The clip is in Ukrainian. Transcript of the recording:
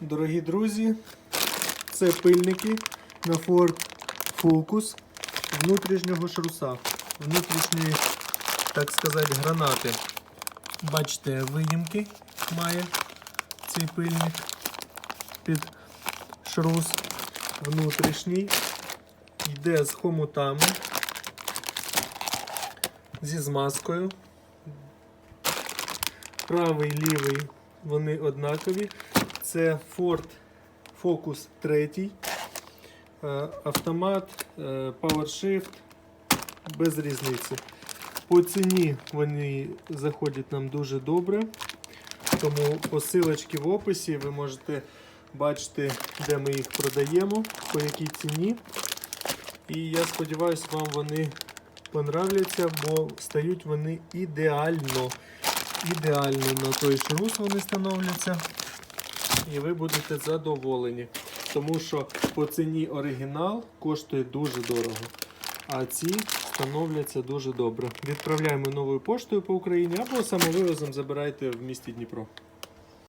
Дорогі друзі, це пильники на Ford Focus внутрішнього шруса, внутрішньої, так сказати, гранати. Бачите, виїмки має цей пильник під шрус внутрішній. Йде з хомутами, зі змазкою. Правий, лівий, вони однакові. Це Ford Focus 3. Е, Автомат, е, PowerShift, без різниці. По ціні вони заходять нам дуже добре. Тому посилочки в описі ви можете бачити, де ми їх продаємо, по якій ціні. І я сподіваюся, вам вони понравляться, бо стають вони ідеально. Ідеально на той шрус вони становляться. І ви будете задоволені. Тому що по ціні оригінал коштує дуже дорого. А ці становляться дуже добре. Відправляємо новою поштою по Україні або самовивозом забирайте в місті Дніпро.